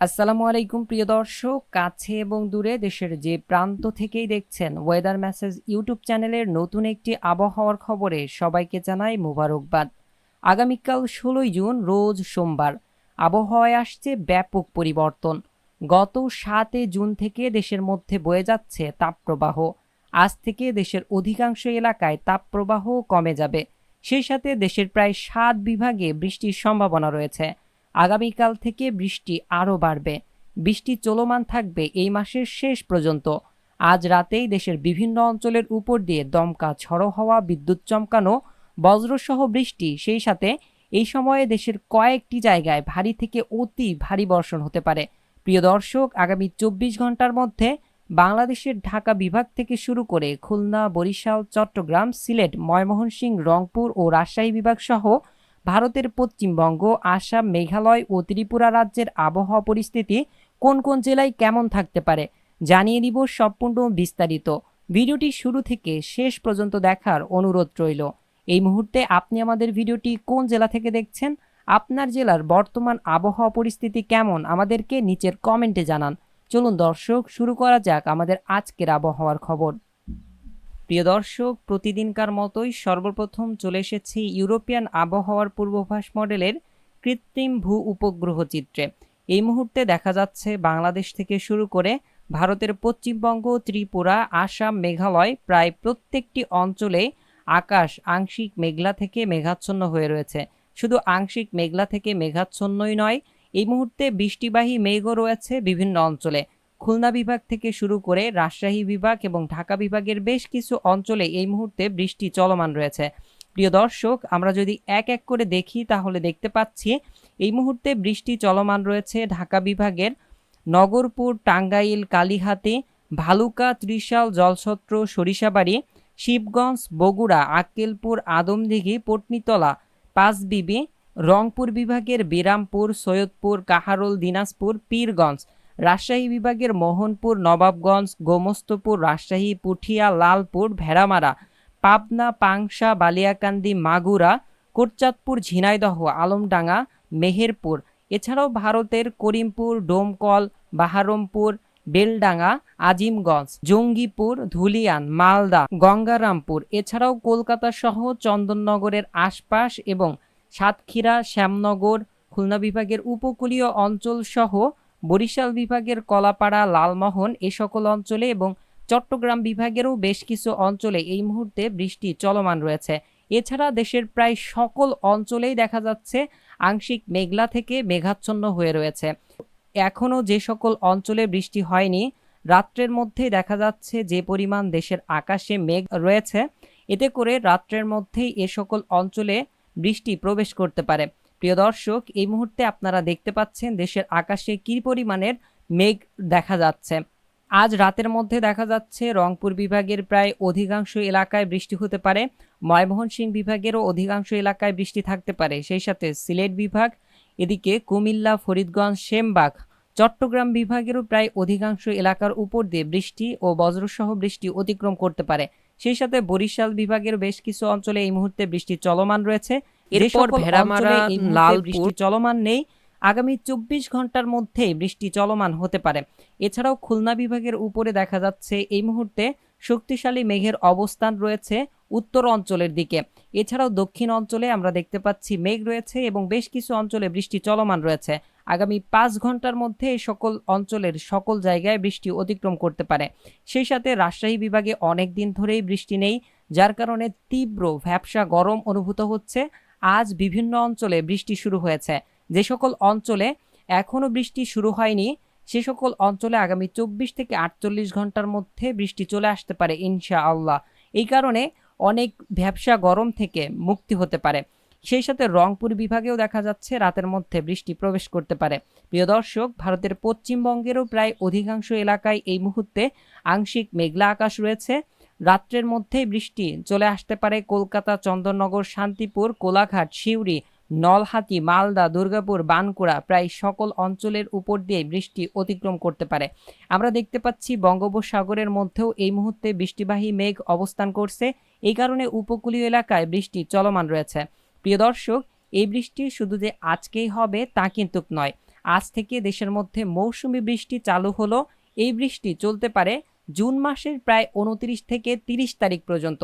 আসসালামু আলাইকুম, প্রিয় দর্শক। কাছে এবং দূরে দেশের যে প্রান্ত থেকেই দেখছেন ওয়েদার মেসেজ ইউটিউব চ্যানেলের নতুন একটি আবহাওয়ার খবরে সবাইকে জানাই মোবারকবাদ। আগামীকাল ষোলোই জুন, রোজ সোমবার, আবহাওয়ায় আসছে ব্যাপক পরিবর্তন। গত সাতে জুন থেকে দেশের মধ্যে বয়ে যাচ্ছে তাপপ্রবাহ। আজ থেকে দেশের অধিকাংশ এলাকায় তাপপ্রবাহ কমে যাবে। সেই সাথে দেশের প্রায় সাত বিভাগে বৃষ্টির সম্ভাবনা রয়েছে। আগামীকাল থেকে বৃষ্টি আরও বাড়বে। বৃষ্টি চলমান থাকবে এই মাসের শেষ পর্যন্ত। আজ রাতেই দেশের বিভিন্ন অঞ্চলের উপর দিয়ে দমকা ঝড়ো হওয়া, বিদ্যুৎ চমকানো, বজ্রসহ বৃষ্টি, সেই সাথে এই সময়ে দেশের কয়েকটি জায়গায় ভারী থেকে অতি ভারী বর্ষণ হতে পারে। প্রিয় দর্শক, আগামী চব্বিশ ঘণ্টার মধ্যে বাংলাদেশের ঢাকা বিভাগ থেকে শুরু করে খুলনা, বরিশাল, চট্টগ্রাম, সিলেট, ময়মনসিংহ, রংপুর ও রাজশাহী বিভাগ সহ ভারতের পশ্চিমবঙ্গ, আসাম, মেঘালয় ও ত্রিপুরা রাজ্যের আবহাওয়া পরিস্থিতি কোন কোন জেলায় কেমন থাকতে পারে জানিয়ে দিব সম্পূর্ণ বিস্তারিত। ভিডিওটি শুরু থেকে শেষ পর্যন্ত দেখার অনুরোধ রইল। এই মুহূর্তে আপনি আমাদের ভিডিওটি কোন জেলা থেকে দেখছেন? আপনার জেলার বর্তমান আবহাওয়া পরিস্থিতি কেমন? আমাদেরকে নিচের কমেন্টে জানান। চলুন দর্শক, শুরু করা যাক আমাদের আজকের আবহাওয়ার খবর। প্রিয় দর্শক, প্রতিদিনকার মতোই সর্বপ্রথম চলে এসেছি ইউরোপিয়ান আবহাওয়ার পূর্বাভাস মডেলের কৃত্রিম ভূ উপগ্রহ চিত্রে। এই মুহূর্তে দেখা যাচ্ছে বাংলাদেশ থেকে শুরু করে ভারতের পশ্চিমবঙ্গ, ত্রিপুরা, আসাম, মেঘালয় প্রায় প্রত্যেকটি অঞ্চলে আকাশ আংশিক মেঘলা থেকে মেঘাচ্ছন্ন হয়ে রয়েছে। শুধু আংশিক মেঘলা থেকে মেঘাচ্ছন্নই নয়, এই মুহূর্তে বৃষ্টিবাহী মেঘও রয়েছে বিভিন্ন অঞ্চলে। খুলনা বিভাগ থেকে শুরু করে রাজশাহী বিভাগ এবং ঢাকা বিভাগের বেশ কিছু অঞ্চলে এই মুহূর্তে বৃষ্টি চলমান রয়েছে। প্রিয় দর্শক, আমরা যদি এক এক করে দেখি, তাহলে দেখতে পাচ্ছি এই মুহূর্তে বৃষ্টি চলমান রয়েছে ঢাকা বিভাগের নগরপুর, টাঙ্গাইল, কালীহাতি, ভালুকা, ত্রিশাল, জলছত্র, সরিষাবাড়ি, শিবগঞ্জ, বগুড়া, আক্কেলপুর, আদমদিঘি, পটনিতলা, পাঁচবিবি, রংপুর বিভাগের বিরামপুর, সৈয়দপুর, কাহারোল, দিনাজপুর, পীরগঞ্জ। রাজশাহী বিভাগের মোহনপুর, নবাবগঞ্জ, গোমস্তপুর, রাজশাহী, পুঠিয়া, লালপুর, ভেড়ামারা, পাবনা, পাংশা, বালিয়াকান্দি, মাগুরা, কোটচাঁদপুর, ঝিনাইদহ, আলমডাঙ্গা, মেহেরপুর। এছাড়াও ভারতের করিমপুর, ডোমকল, বাহারমপুর, বেলডাঙ্গা, আজিমগঞ্জ, জঙ্গিপুর, ধুলিয়ান, মালদা, গঙ্গারামপুর। এছাড়াও কলকাতা সহ চন্দননগরের আশপাশ এবং সাতক্ষীরা, শ্যামনগর, খুলনা বিভাগের উপকূলীয় অঞ্চল সহ বরিশাল বিভাগের কলাপাড়া, লালমোহন এ সকল অঞ্চলে এবং চট্টগ্রাম বিভাগেরও বেশ কিছু অঞ্চলে এই মুহূর্তে বৃষ্টি চলমান রয়েছে। এছাড়া দেশের প্রায় সকল অঞ্চলেই দেখা যাচ্ছে আংশিক মেঘলা থেকে মেঘাচ্ছন্ন হয়ে রয়েছে। এখনও যে সকল অঞ্চলে বৃষ্টি হয়নি, রাত্রের মধ্যেই দেখা যাচ্ছে যে পরিমাণ দেশের আকাশে মেঘ রয়েছে। এতে করে রাত্রের মধ্যেই এ সকল অঞ্চলে বৃষ্টি প্রবেশ করতে পারে। প্রিয় দর্শক, এই মুহূর্তে আপনারা দেখতে পাচ্ছেন দেশের আকাশে কী পরিমাণের মেঘ দেখা যাচ্ছে। আজ রাতের মধ্যে দেখা যাচ্ছে রংপুর বিভাগের প্রায় অধিকাংশ এলাকায় বৃষ্টি হতে পারে। ময়মোহনসিংহ বিভাগেরও অধিকাংশ এলাকায় বৃষ্টি থাকতে পারে। সেই সাথে সিলেট বিভাগ, এদিকে কুমিল্লা, ফরিদগঞ্জ, সেমবাগ, চট্টগ্রাম বিভাগেরও প্রায় অধিকাংশ এলাকার উপর দিয়ে বৃষ্টি ও বজ্রসহ বৃষ্টি অতিক্রম করতে পারে। সেই সাথে বরিশাল বিভাগের বেশ কিছু অঞ্চলে এই মুহূর্তে বৃষ্টি চলমান রয়েছে। এরপর ভেড়ামারা লাল বৃষ্টি চলমান নেই। আগামী চব্বিশ ঘণ্টার মধ্যেই বৃষ্টি চলমান হতে পারে। এছাড়াও খুলনা বিভাগের উপরে দেখা যাচ্ছে এই মুহূর্তে শক্তিশালী মেঘের অবস্থান রয়েছে উত্তর অঞ্চলের দিকে। এছাড়াও দক্ষিণ অঞ্চলে আমরা দেখতে পাচ্ছি মেঘ রয়েছে এবং বেশ কিছু অঞ্চলে বৃষ্টি চলমান রয়েছে। আগামী পাঁচ ঘণ্টার মধ্যে সকল অঞ্চলের সকল জায়গায় বৃষ্টি অতিক্রম করতে পারে। সেই সাথে রাজশাহী বিভাগে অনেক দিন ধরেই বৃষ্টি নেই যার কারণে তীব্র ভ্যাবসা গরম অনুভূত হচ্ছে। আজ বিভিন্ন অঞ্চলে বৃষ্টি শুরু হয়েছে। যে সকল অঞ্চলে এখনও বৃষ্টি শুরু হয়নি, সে সকল অঞ্চলে আগামী চব্বিশ থেকে আটচল্লিশ ঘণ্টার মধ্যে বৃষ্টি চলে আসতে পারে ইনশা আল্লাহ এই কারণে অনেক ভ্যাবসা গরম থেকে মুক্তি হতে পারে। সেই সাথে রংপুর বিভাগেও দেখা যাচ্ছে রাতের মধ্যে বৃষ্টি প্রবেশ করতে পারে। প্রিয় দর্শক, ভারতের পশ্চিমবঙ্গেরও প্রায় অধিকাংশ এলাকায় এই মুহূর্তে আংশিক মেঘলা আকাশ রয়েছে। রাত্রের মধ্যেই বৃষ্টি চলে আসতে পারে কলকাতা, চন্দননগর, শান্তিপুর, কোলাঘাট, সিউড়ি নলহাতি মালদা, দুর্গাপুর বানকুড়া প্রায় সকল অঞ্চলের উপর দিয়ে বৃষ্টি অতিক্রম করতে পারে। আমরা দেখতে পাচ্ছি বঙ্গোপসাগরের মধ্যেও এই মুহূর্তে বৃষ্টিবাহী মেঘ অবস্থান করছে। এই কারণে উপকূলীয় এলাকায় বৃষ্টি চলমান রয়েছে। প্রিয় দর্শক, এই বৃষ্টি শুধু যে আজকেই হবে তা কিন্তু নয়। আজ থেকে দেশের মধ্যে মৌসুমি বৃষ্টি চালু হলো। এই বৃষ্টি চলতে পারে জুন মাসের প্রায় উনত্রিশ থেকে তিরিশ তারিখ পর্যন্ত।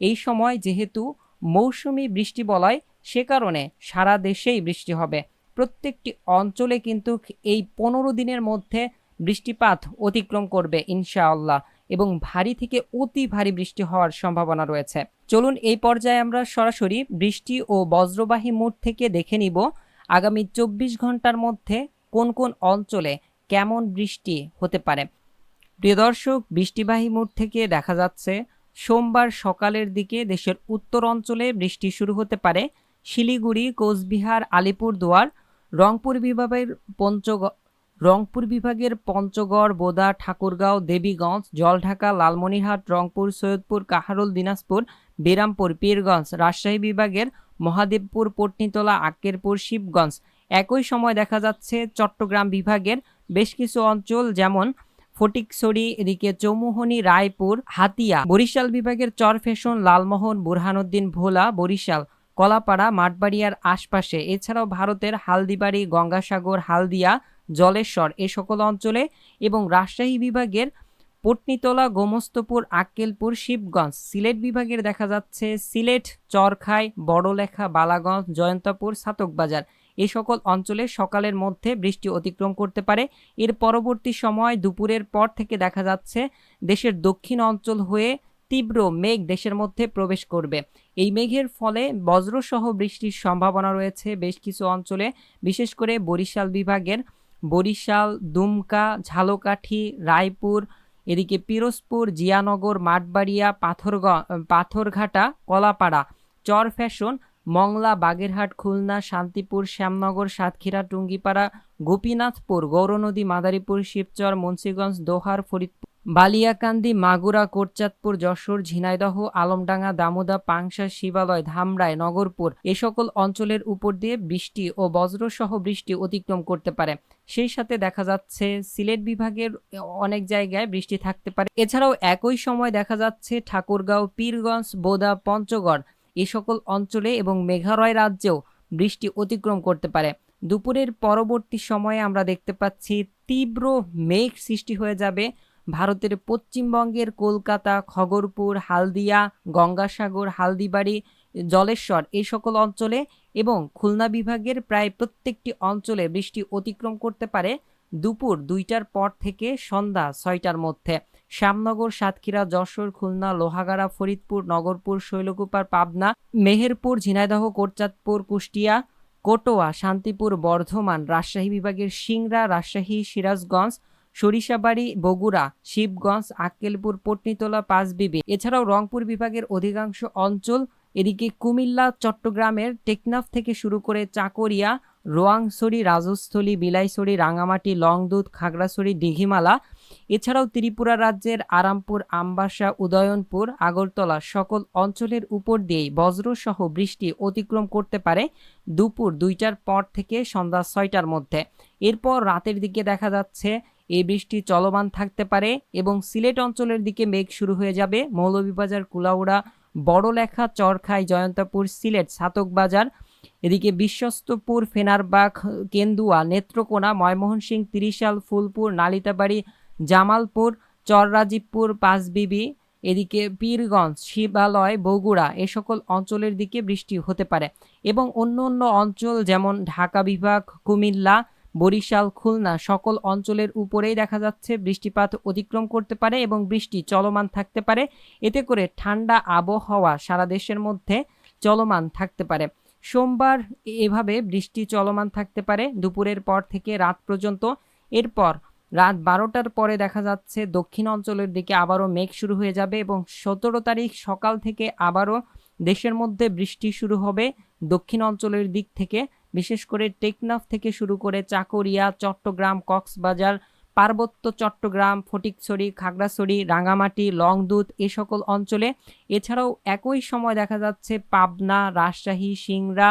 এই সময় যেহেতু মৌসুমি বৃষ্টি বলয়, সে কারণে সারা দেশেই বৃষ্টি হবে। প্রত্যেকটি অঞ্চলে কিন্তু এই পনেরো দিনের মধ্যে বৃষ্টিপাত অতিক্রম করবে ইনশাআল্লাহ এবং ভারী থেকে অতি ভারী বৃষ্টি হওয়ার সম্ভাবনা রয়েছে। চলুন এই পর্যায়ে আমরা সরাসরি বৃষ্টি ও বজ্রবাহী মোড থেকে দেখে নিব আগামী চব্বিশ ঘণ্টার মধ্যে কোন কোন অঞ্চলে কেমন বৃষ্টি হতে পারে। প্রিয় দর্শক, বৃষ্টিবাহী মোড থেকে দেখা যাচ্ছে, সোমবার সকালের দিকে দেশের উত্তর অঞ্চলে বৃষ্টি শুরু হতে পারে। শিলিগুড়ি, কোচবিহার, আলিপুরদুয়ার, রংপুর বিভাগের পঞ্চগ রংপুর বিভাগের পঞ্চগড়, বোদা, ঠাকুরগাঁও, দেবীগঞ্জ, জলঢাকা, লালমনিরহাট, রংপুর, সৈয়দপুর, কাহারুল, দিনাজপুর, বিরামপুর, পীরগঞ্জ, রাজশাহী বিভাগের মহাদেবপুর, পটনিতলা আক্কেরপুর শিবগঞ্জ। একই সময় দেখা যাচ্ছে, চট্টগ্রাম বিভাগের বেশ কিছু অঞ্চল যেমন ফটিকছড়ি, এদিকে চৌমুহনী, রায়পুর, হাতিয়া, বরিশাল বিভাগের চরফেশন লালমোহন, বুরহানুদ্দিন ভোলা, বরিশাল, কলাপাড়া, মাঠবাড়িয়ার আশপাশে। এছাড়াও ভারতের হালদিবাড়ি, গঙ্গাসাগর, হালদিয়া, জলেশ্বর এ সকল অঞ্চলে এবং রাজশাহী বিভাগের পটনিতলা, গোমস্তপুর, আক্কেলপুর, শিবগঞ্জ। সিলেট বিভাগের দেখা যাচ্ছে সিলেট, চরখাই, বড়লেখা, বালাগঞ্জ, জয়ন্তপুর, সাতকবাজার। এই সকল অঞ্চলে সকালের মধ্যে বৃষ্টি অতিক্রম করতে পারে। এর পরবর্তী সময় দুপুরের পর থেকে দেখা যাচ্ছে দেশের দক্ষিণ অঞ্চল হয়ে তীব্র মেঘ দেশের মধ্যে প্রবেশ করবে। এই মেঘের ফলে বজ্রসহ বৃষ্টির সম্ভাবনা রয়েছে বেশ কিছু অঞ্চলে, বিশেষ করে বরিশাল বিভাগের বরিশাল, দুমকা, ঝালকাঠি, রায়পুর, এদিকে পিরোজপুর, জিয়ানগর, মাঠবাড়িয়া, পাথরগ, পাথরঘাটা, কলাপাড়া চর ফ্যাশন মংলা, বাগেরহাট, খুলনা, শান্তিপুর, শ্যামনগর, সাতক্ষীরা, টুঙ্গিপাড়া, গোপীনাথপুর, গৌরনদী, মাদারীপুর, শিবচর, মুন্সীগঞ্জ, দোহার, ফরিদপুর, বালিয়াকান্দি, মাগুরা, কোটচাঁদপুর, যশোর, ঝিনাইদহ, আলমডাঙ্গা, দামোদা, পাংশা, শিবালয়, ধামরাই, নগরপুর এ সকল অঞ্চলের উপর দিয়ে বৃষ্টি ও বজ্রসহ বৃষ্টি অতিক্রম করতে পারে। সেই সাথে দেখা যাচ্ছে সিলেট বিভাগের অনেক জায়গায় বৃষ্টি থাকতে পারে। এছাড়াও একই সময় দেখা যাচ্ছে ঠাকুরগাঁও, পীরগঞ্জ, বোদা, পঞ্চগড় এ সকল অঞ্চলে এবং মেঘালয় রাজ্যেও বৃষ্টি অতিক্রম করতে পারে। দুপুরের পরবর্তী সময়ে আমরা দেখতে পাচ্ছি তীব্র মেঘ সৃষ্টি হয়ে যাবে ভারতের পশ্চিমবঙ্গের কলকাতা, খগরপুর, হালদিয়া, গঙ্গাসাগর, হালদিবাড়ি, জলেশ্বর এই সকল অঞ্চলে এবং খুলনা বিভাগের প্রায় প্রত্যেকটি অঞ্চলে বৃষ্টি অতিক্রম করতে পারে। দুপুর দুইটার পর থেকে সন্ধ্যা ছয়টার মধ্যে। শ্যামনগর, সাতক্ষীরা, যশোর, খুলনা, লোহাগাড়া, ফরিদপুর, নগরপুর, শৈলকুপার পাবনা, মেহেরপুর, ঝিনাইদহ, কোটচাঁদপুর, কুষ্টিয়া কোটোয়া শান্তিপুর, বর্ধমান, রাজশাহী বিভাগের সিংড়া, রাজশাহী, সিরাজগঞ্জ, সরিষাবাড়ি, বগুড়া, শিবগঞ্জ, আক্কেলপুর, পটনিতলা, পাঁচবিবি। এছাড়াও রংপুর বিভাগের অধিকাংশ অঞ্চল এদিকে কুমিল্লা, চট্টগ্রামের টেকনাফ থেকে শুরু করে চাকরিয়া রোয়াংছড়ি, রাজস্থলী, বিলাইছড়ি রাঙামাটি লংদুধ খাগড়াছড়ি, দিঘিমালা, এছাড়াও ত্রিপুরা রাজ্যের আরামপুর, আমবাসা, উদয়নপুর, আগরতলা সকল অঞ্চলের উপর দিয়েই বজ্রসহ বৃষ্টি অতিক্রম করতে পারে দুপুর দুইটার পর থেকে সন্ধ্যা ছয়টার মধ্যে। এরপর রাতের দিকে দেখা যাচ্ছে এই বৃষ্টি চলমান থাকতে পারে এবং সিলেট অঞ্চলের দিকে মেঘ শুরু হয়ে যাবে। মৌলভীবাজার, কুলাউড়া, বড়লেখা, চরখাই, জয়ন্তপুর, সিলেট, সাতকবাজার এদিকে বিশ্বস্তপুর, ফেনারবাগ, কেন্দুয়া, নেত্রকোনা ময়মোহন তিরিশাল, ফুলপুর, নালিতাবাড়ি, জামালপুর, চররাজীবপুর, পাঁচবিবি, এদিকে পীরগঞ্জ, শিবালয়, বগুড়া এ সকল অঞ্চলের দিকে বৃষ্টি হতে পারে এবং অন্য অন্য অঞ্চল যেমন ঢাকা বিভাগ, কুমিল্লা, বরিশাল, খুলনা সকল অঞ্চলের উপরেই দেখা যাচ্ছে বৃষ্টিপাত অতিক্রম করতে পারে এবং বৃষ্টি চলমান থাকতে পারে। এতে করে ঠান্ডা আবহাওয়া সারা দেশের মধ্যে চলমান থাকতে পারে। সোমবার এভাবে বৃষ্টি চলমান থাকতে পারে। দুপুরের পর থেকে রাত পর্যন্ত। এরপর রাত বারোটার পরে দেখা যাচ্ছে দক্ষিণ অঞ্চলের দিকে আবারও মেঘ শুরু হয়ে যাবে এবং সতেরো তারিখ সকাল থেকে আবারও দেশের মধ্যে বৃষ্টি শুরু হবে দক্ষিণ অঞ্চলের দিক থেকে। বিশেষ করে টেকনাফ থেকে শুরু করে চাকরিয়া, চট্টগ্রাম, কক্সবাজার পার্বত্য চট্টগ্রাম, ফটিকছড়ি, খাগড়াছড়ি রাঙামাটি লংদুত এ সকল অঞ্চলে। এছাড়াও একই সময় দেখা যাচ্ছে পাবনা, রাজশাহী, সিংড়া,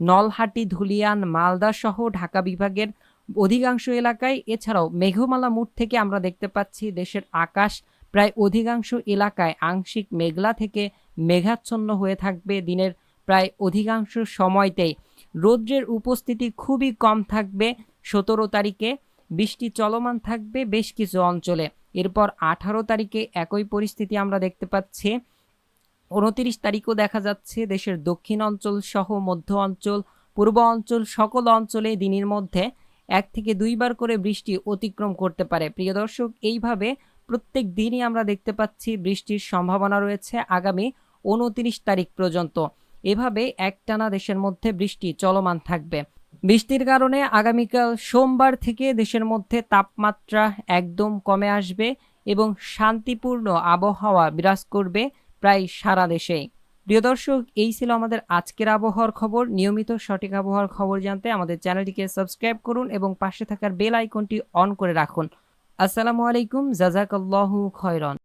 নলহাটি, ধুলিয়ান, মালদা সহ ঢাকা বিভাগের অধিকাংশ এলাকায়। এছাড়াও মেঘমালা মুঠ থেকে আমরা দেখতে পাচ্ছি দেশের আকাশ প্রায় অধিকাংশ এলাকায় আংশিক মেঘলা থেকে মেঘাচ্ছন্ন হয়ে থাকবে দিনের প্রায় অধিকাংশ সময়তেই। রৌদ্রের উপস্থিতি খুবই কম থাকবে সতেরো তারিখে। বৃষ্টি চলমান থাকবে বেশ কিছু অঞ্চলে। এরপর আঠারো তারিখে একই পরিস্থিতি আমরা দেখতে পাচ্ছি। উনতিরিশ তারিখও দেখা যাচ্ছে দেশের দক্ষিণ অঞ্চল সহ মধ্য অঞ্চল, পূর্ব অঞ্চল সকল অঞ্চলে দিনের মধ্যে এক থেকে দুইবার করে বৃষ্টি অতিক্রম করতে পারে। প্রিয় দর্শক, এইভাবে প্রত্যেক দিনই আমরা দেখতে পাচ্ছি বৃষ্টির সম্ভাবনা রয়েছে আগামী উনতিরিশ তারিখ পর্যন্ত। এভাবে একটানা দেশের মধ্যে বৃষ্টি চলমান থাকবে। বৃষ্টির কারণে আগামীকাল সোমবার থেকে দেশের মধ্যে তাপমাত্রা একদম কমে আসবে এবং শান্তিপূর্ণ আবহাওয়া বিরাজ করবে প্রায় সারা দেশেই প্রিয় দর্শক, এই ছিল আমাদের আজকের আবহাওয়ার খবর। নিয়মিত সঠিক আবহাওয়ার খবর জানতে আমাদের চ্যানেলটিকে সাবস্ক্রাইব করুন এবং পাশে থাকার বেল আইকনটি অন করে রাখুন। আসসালামু আলাইকুম, জাজাকাল্লাহু খয়রন।